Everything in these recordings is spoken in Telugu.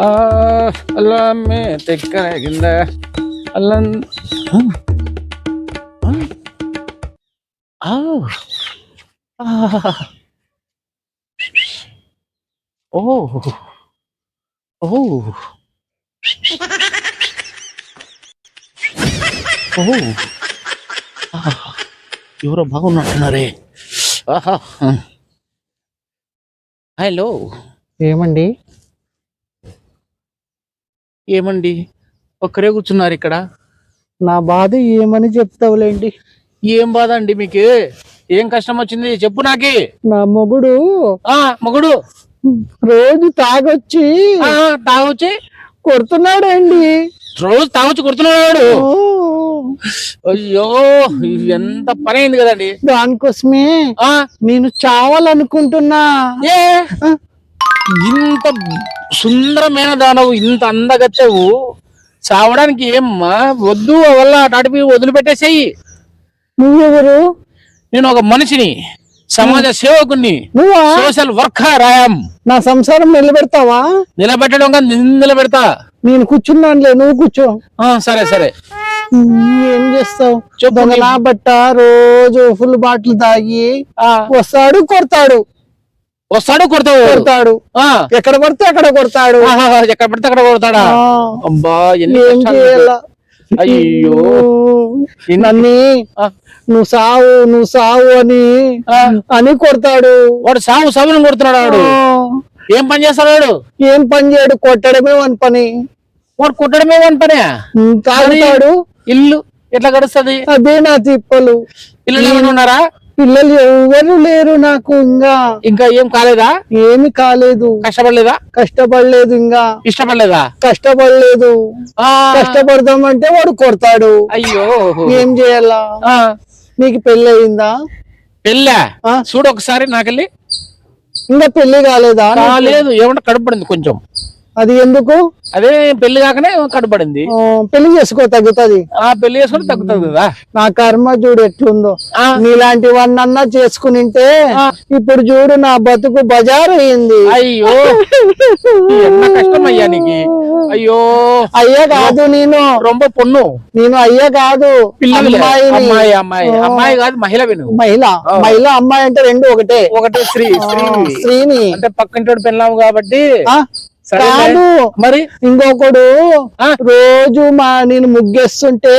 ఆ, అల్లమే తెక్కగింద అల్లం. ఆ, ఆ, ఆ. ఓ. ఓ. ఓ. ఎవరో బాగున్నట్టున్నారే. ఆహా. హలో. ఏమండి? ఏమండి? ఒక్కరే కూర్చున్నారు ఇక్కడ. నా బాధ ఏమని చెప్తావులేండి? ఏం బాధ అండి మీకు? ఏం కష్టం వచ్చింది? చెప్పు నాకి. నా మొగుడు ఆ మగుడు. రోజు తాగొచ్చి ఆ, తాగొచ్చి కొడుతున్నాడండి. రోజు తాగొచ్చి కొడుతున్నాడు. ఓ, అయ్యో ఇది ఎంత పని అయింది కదండి. దానికోసమే ఆ. నేను చావాలనుకుంటున్నా. ఏ? ఆ, ఇంత సుందరమైన దానవు ఇంత అందగత్తెవు చావడానికి ఏమ్మా? వద్దు వల్ల అటుపి వదిలిపెట్టేసేయి. నువ్వెవరు? నేను ఒక మనిషిని సమాజ సేవకుని నువ్వా? సోషల్ వర్కర్ రాయం నా సంసారం నిలబెడతావా? నిలబెట్టడం నిన్ను నిలబెడతా. నేను కూర్చున్నానులే నువ్వు కూర్చో. ఆ, సరే సరే. ఏం చేస్తావు? దొంగలా బట్ట రోజు ఫుల్ బాటిల్ తాగి ఆ, వస్తాడు కొడతాడు. వస్తాడు కొడతాడు. ఆ, ఎక్కడ పడితే అక్కడ కొడతాడు. ఎక్కడ పడితే అక్కడ కొడతాడా? అబ్బా అయ్యో. నన్ని నువ్వు సావు నువ్వు సావు అని అని కొడతాడు. వాడు సాగు సాగును కొడుతున్నాడు వాడు. ఏం పని చేస్తాడు వాడు? ఏం పని చేయడు? కొట్టడమే వన్ పని. వాడు కొట్టడమే వన్ పనే. తాగుతాడు. ఇల్లు ఎట్లా గడుస్తుంది? అదే నా తిప్పలు. పిల్లలు ఏమైనా ఉన్నారా? పిల్లలు ఎవరు లేరు నాకు ఇంకా. ఇంకా ఏం కాలేదా? ఏమి కాలేదు. కష్టపడలేదా? కష్టపడలేదు ఇంకా. ఇష్టపడలేదా? కష్టపడలేదు. ఆ, కష్టపడదామంటే వాడు కొడతాడు. అయ్యో. ఏం చేయాలా? ఆ, నీకు పెళ్ళి అయిందా పెళ్ళా? చూడు ఒకసారి నాకెళ్ళి. ఇంకా పెళ్ళి కాలేదా? కాలేదు. ఏమంటే కడుపడింది కొంచెం. అది ఎందుకు? అదే పెళ్ళి కాకనే కడుపడింది ఆ, పెళ్ళి చేసుకో తగ్గుతుంది. ఆ పెళ్ళి చేసుకుంటే తగ్గుతుంది కదా. నా కర్మ చూడు ఎట్లుందో. నీలాంటి వన్నన్నా చేసుకునింటే. ఇప్పుడు చూడు నా బతుకు బజారు అయింది అయ్యో కష్టం అయ్యా నీకు. అయ్యో. అయ్యా కాదు నేను. రొంబ పొన్ను. నేను అయ్యా కాదు. అమ్మాయి అమ్మాయి. అమ్మాయి కాదు మహిళ విను. మహిళ. మహిళ అమ్మాయి అంటే రెండు ఒకటే. ఒకటే స్త్రీ స్త్రీ. స్త్రీని. అంటే పక్కింటోడు పెళ్ళాము కాబట్టి. కాదు మరి? ఇంకొకడు ఆ? రోజు మా నేను ముగ్గేస్తుంటే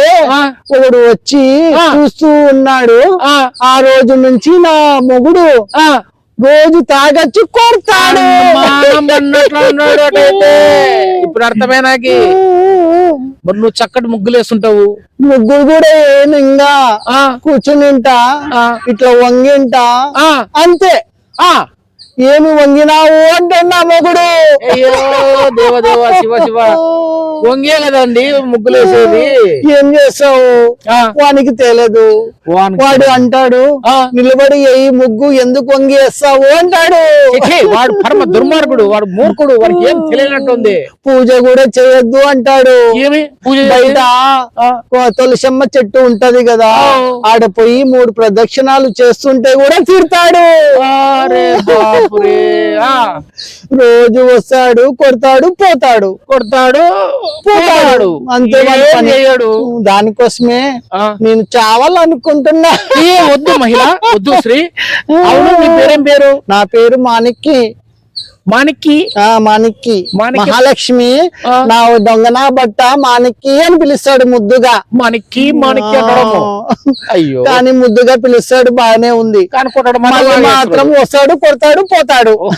ఒకడు వచ్చి. చూస్తూ ఉన్నాడు. ఆ, ఆ రోజు నుంచి నా మొగుడు ఆ. రోజు తాగొచ్చి కొడతాడు. అటైతే. ఇప్పుడు అర్థమే నాకి. మరి నువ్వు చక్కటి ముగ్గులు వేస్తుంటావు ముగ్గురు కూడా ఏను ఇంకా ఆ, కూర్చునింటా ఆ, ఇట్లా వంగింటా అంతే. ఆ. ఏమి వంగినావు అంటే నా మొగుడు. అయ్యో దేవ దేవ శివ శివ. వంగే కదండి ముగ్గులు వేసేది ఏం చేస్తావు వానికి తెలియదు. వాడు అంటాడు నిలబడి ఈ ముగ్గు ఎందుకు వంగి వేస్తావు అంటాడు వాడు పరమ దుర్మార్గుడు వాడు మూర్ఖుడు వాడికి ఏం తెలియనట్టుంది? పూజ కూడా చేయొద్దు అంటాడు. ఏమి? పూజ బయట తులసమ్మ చెట్టు ఉంటది కదా. ఆడ పోయి మూడు ప్రదక్షిణాలు చేస్తుంటే కూడా తిడతాడు రోజు వస్తాడు కొడతాడు పోతాడు. కొడతాడు పోతాడు. అంతే. చేయడు. దానికోసమే నేను చావాలనుకుంటున్నా. వద్దు మహిళ వద్దు శ్రీ. అవును నీ పేరేం పేరు? నా పేరు మాణిక్కి. మాణిక్కి? ఆ మాణిక్కి. మహాలక్ష్మి. నా దొంగనా బట్ట మాణిక్కి అని పిలుస్తాడు ముద్దుగా. మాణిక్కి మాణిక్కి అయ్యో. కానీ ముద్దుగా పిలుస్తాడు బాగానే ఉంది. కానీ మాత్రం. వస్తాడు కొడతాడు పోతాడు.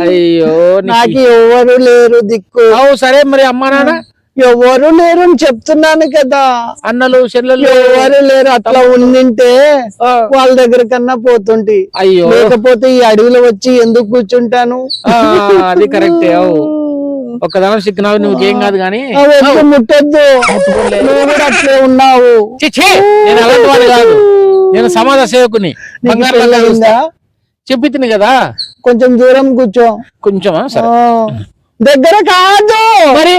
అయ్యో నీకు- నాకు ఎవరు లేరు దిక్కు. అవు సరే మరి అమ్మా నాన్న. ఎవరు లేరు అని చెప్తున్నాను కదా. అన్నలు చెల్లెలు ఎవరు లేరు అట్లా ఉండింటే వాళ్ళ దగ్గర కన్నా పోతుంటి. అయ్యో. లేకపోతే ఈ అడవిలో వచ్చి ఎందుకు కూర్చుంటాను? అది కరెక్టే ఒక్కదనం సిక్కినావు నువ్వేం కాదు కానీ. ముట్టొద్దు. నువ్వు కూడా అట్లే ఉన్నావు. నేను అలాంటి వాడు కాదు. నేను సమాజ సేవకుని. నీకు బంగారు పెళ్ళి లంగా అయిందా? చెప్పి తిని కదా. కొంచెం దూరం కూర్చో. కొంచెమా? సరే. ఆ, దగ్గర కాదు. మరి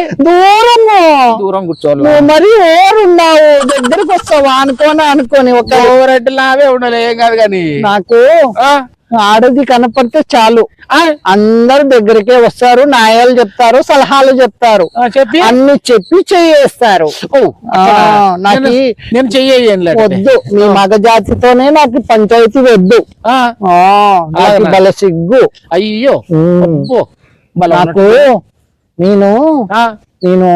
దూరం కూర్చోవాలి. నువ్వు మరి ఓరున్నావు దగ్గరకు వస్తావా అనుకోని అనుకోని ఒక ఓవరెడ్డి లావే ఉండాలి ఏం కాదు కానీ. నాకు ఆ, ఆడది కనపడితే చాలు. ఆ, అందరు దగ్గరికే వస్తారు న్యాయాలు చెప్తారు సలహాలు చెప్తారు. చెప్పి? అన్ని చెప్పి ఆ, నాకు నేను చెయ్యేయంలే వద్దు మీ మగ జాతితోనే నాకు పంచాయతీ వద్దు? బల సిగ్గు అయ్యో నాకు. నేను నేను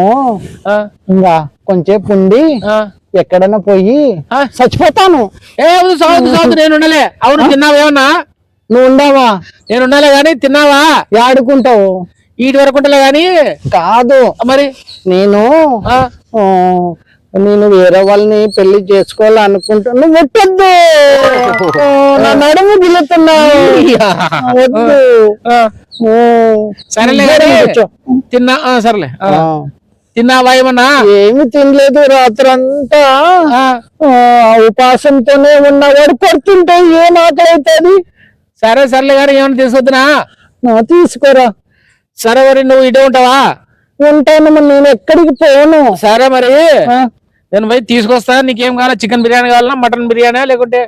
ఆ, ఇంకా కొంచెంసేపు ఉండి ఆ. ఎక్కడన్నా పోయి ఆ. చచ్చిపోతాను. ఏ సావద్దు నేను ఉండలే. అవును తిన్నావా ఏమన్నా? నువ్వు ఉండవా? నేను ఉండాలే గాని తిన్నావా? ఆడుకుంటావు ఈటి వరకు ఉంటలే గాని? కాదు. మరి? నేను నేను వేరే వాళ్ళని పెళ్ళి చేసుకోవాలనుకుంటా నువ్వు ముట్టద్దు నా నడుము వద్దు. ఓ. సరేలే. తిన్నా సరేలే. ఆ. ఆ. తిన్నావా ఏమన్నా? ఏమి తినలేదు రాత్రంతా. ఆ, ఆ, ఉపాసంతోనే ఉన్నవాడు పడుతుంటే ఏం ఆకలి సరే సరేలే గాని ఏమన్నా తీసుకొద్దునా? నా తీసుకోరా. సరే మరి నువ్వు ఇటే ఉంటావా? ఉంటాను మరి నేను ఎక్కడికి పోను. సరే మరి. నేను పోయి తీసుకొస్తా నీకేం కావాలా? చికెన్ బిర్యానీ కావాలా మటన్ బిర్యానీ లేకుంటే?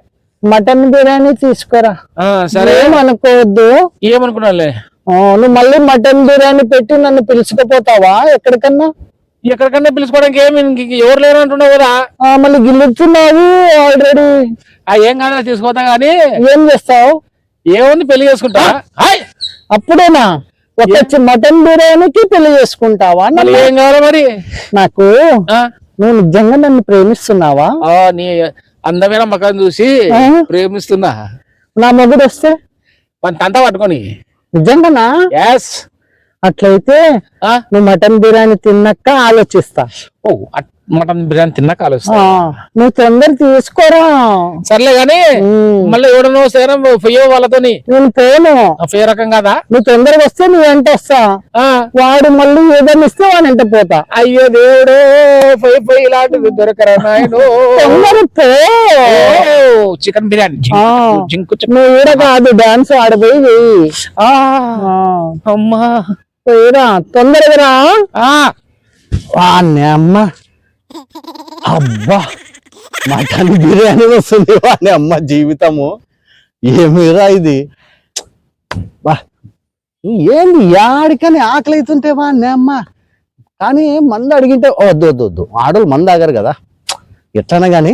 మటన్ బిర్యానీ తీసుకోరా. ఆ, సరే. ఏమనుకోవద్దు. ఏమనుకున్నాలే ఆ, నువ్వు మళ్ళీ మటన్ బిర్యానీ పెట్టి నన్ను పిలుచుకుపోతావా? ఎక్కడికన్నా? ఎక్కడికన్నా పిలుచుకోవడానికి ఏమి ఎవరు లేరు అంటున్నావు కదా? మళ్ళీ గిల్లుతున్నావు ఆల్రెడీ ఆ ఏం కాదా తీసుకోతా గానీ ఏం చేస్తావు? ఏముంది పెళ్ళి చేసుకుంటా అప్పుడేనా? ఒక మటన్ బిర్యానీకి పెళ్ళి చేసుకుంటావా? ఏం కావాలా మరి? నాకు? నువ్వు నిజంగా నన్ను ప్రేమిస్తున్నావా? ఆ, నీ అందమైన మకాన్ని చూసి? ప్రేమిస్తున్నా. నా మొగుడు వస్తే? మన తంత పట్టుకొని. నిజంగానా? ఎస్ అట్లయితే నువ్వు మటన్ బిర్యానీ తిన్నాక ఆలోచిస్తా. ఓ మటన్ బిర్యానీ తిన్నాక ఆలోచిస్తా. ఆ, నువ్వు తొందర తీసుకోరా. సర్లే గాని మళ్ళీ ఎవడనో సేరం ఫయ్యో వాళ్ళతోని. నేను పోను. ఆ ఫే రకం కాదా? నువ్వు తొందరగా వస్తే నువ్వు వెంట వస్తా. ఆ. వాడు మళ్ళీ ఏదైనా ఇస్తే వాడు వెంట పోతా. అయ్యో దేవుడు పొయ్యి పొయ్యి ఇలాంటివి దొరకరా తొందర పో. చికెన్ బిర్యానీ. జింకు నువ్వు ఈడ కాదు డాన్స్ ఆడపోయి వెయ్యి ఆ, ఆ, అమ్మా. పోయిరా తొందరగా రా. అమ్మ. అబ్బా మటన్ బిర్యానీ వస్తుంది వాణ్ణి అమ్మ జీవితము. ఏమిరా ఇది? బా ఏంది యాడికని ఆకలి అవుతుంటే వాడిని అమ్మ? కానీ మందు అడిగింటే వద్దు వద్దు వద్దు. ఆడోళ్ళు మంద ఆగారు కదా. ఎట్లనే కానీ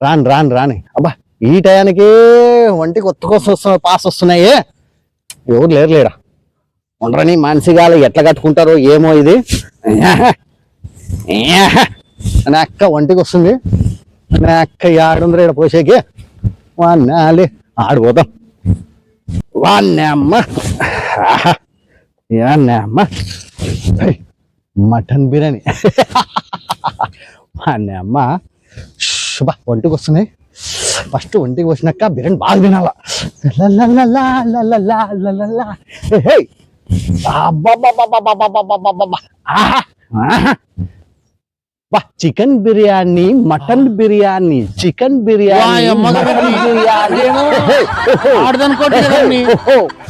రాను రాను రాని. అబ్బా ఈ టయానికి ఒంటికి కొత్త కోసం వస్తున్నా పాస్ వస్తున్నాయే. ఎవరు లేరు లేరా ఉండరని మానసికాలు ఎట్లా కట్టుకుంటారో ఏమో ఇది. నా అక్క ఒంటికి వస్తుంది. నా అక్క ఆడుందర ఇక్కడ పోసేకి. వాన్నాలి ఆడిపోతాం వాన్నే అమ్మ. ఆహా. అమ్మ. మటన్ బిర్యానీ. వాన్నే అమ్మ. శుభ. ఒంటికి వస్తున్నాయి ఫస్ట్ ఒంటికి వచ్చినాక బిర్యానీ బాగా తినాల. Chicken biryani mutton biryani chicken biryani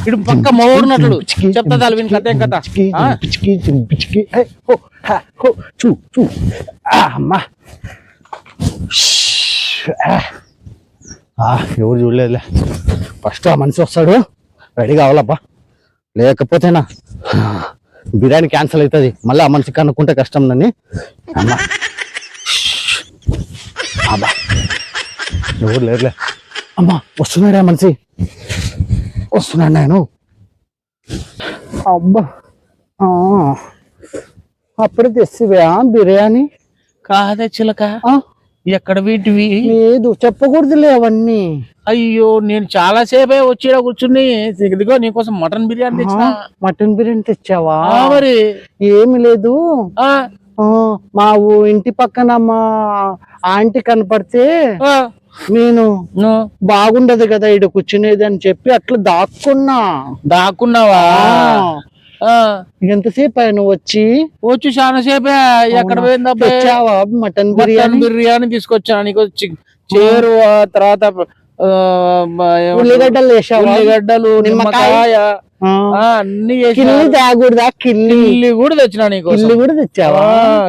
ఇటు పక్క మోడినట్లు చెప్తా తలవిని కథ కథ? పిచ్చికి పిచ్చికి చూ చూ. అమ్మా. ఎవరు చూడలేదులే. ఫస్ట్ ఆ మనిషి వస్తాడు. రెడీ కావాలబ్బా. లేకపోతేనా బిర్యానీ క్యాన్సిల్ అవుతుంది. మళ్ళీ ఆ మనిషి కనుక్కుంటే కష్టం నన్ను అమ్మా. అబ్బా. ఎవరు లేరులే. అమ్మా వస్తున్నాడే మనిషి? వస్తున్నాడు నేను. అబ్బా. అప్పుడు తెచ్చివా బిర్యానీ? కాదే చిలక. ఆ, ఎక్కడ వీటివి? లేదు చెప్పకూడదులే అవన్నీ. అయ్యో నేను చాలా సేపే వచ్చి కూర్చుని ఇదిగో నీకోసం మటన్ బిర్యానీ తెచ్చిన. ఆ, మటన్ బిర్యానీ తెచ్చావా? మరి. ఏమి లేదు. మా ఇంటి పక్కన మా ఆంటీ కనపడితే నేను బాగుండదు కదా ఇడ కూర్చునేది అని చెప్పి అట్లా దాక్కున్నా. దాక్కున్నావా? ఎంతసేపు ఆయన నువ్వు వచ్చి? వచ్చి చాలా సేపే ఎక్కడ తెచ్చావా? మటన్ బిర్యానీ? బిర్యానీ తీసుకొచ్చాను. నీకు చేరు ఆ తర్వాత? ఉల్లిగడ్డలు వేసావా? ఉల్లిగడ్డలు నిమ్మకాయ? అన్ని కిల్లి తాగూడదా? కిల్లి? కిల్లి కూడా తెచ్చిన నీకు కిల్లి కూడా తెచ్చావా?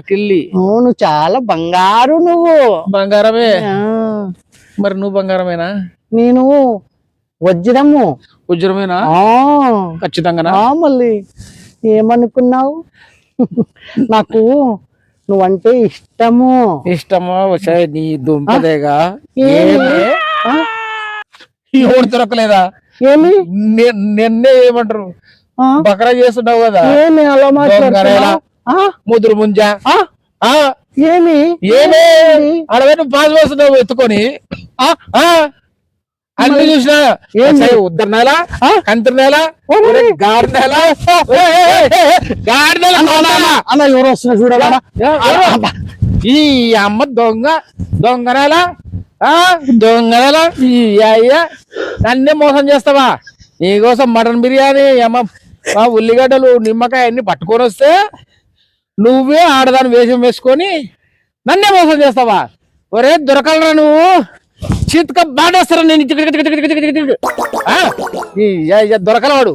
కిల్లి. అవును చాలా బంగారు నువ్వు. బంగారమే? మరి నువ్వు బంగారమేనా? నేను వజ్రము. ఉజ్రమేనా ఆ. ఖచ్చితంగా మళ్ళీ. ఏమనుకున్నావు? నాకు నువ్వంటే ఇష్టము. ఇష్టమా? నీ దుంపదేగా? ఎవడు దొరకలేదా? ఏమి? నిన్నే ఏమంటారు? బకరా చేస్తున్నావు కదా? ఏమి అలా ఆ? ముదురు ముంజా? ఆ? ఆ, ఏమి? ఏమే? అడవే నువ్వు పాస్ పోస్తున్నావు ఎత్తుకొని? ఆ, ఆ, అన్ని చూసినా? ఉద్దర నేల? కంత్రి నేల. గాడి నేల. గాడి నేల అన్న, ఎవరు వస్తున్నా చూడాలా? ఈ అమ్మ దొంగ దొంగ నేల దొంగ నేల. ఈ అయ్య నన్నే మోసం చేస్తావా? నీకోసం మటన్ బిర్యానీ అమ్మ ఉల్లిగడ్డలు నిమ్మకాయ అన్ని పట్టుకొని వస్తే నువ్వే ఆడదాని వేషం వేసుకొని నన్నే మోసం చేస్తావా? ఒరే దొరకలరా నువ్వు? చీతక బాడేస్తారా నేను దొరకలవాడు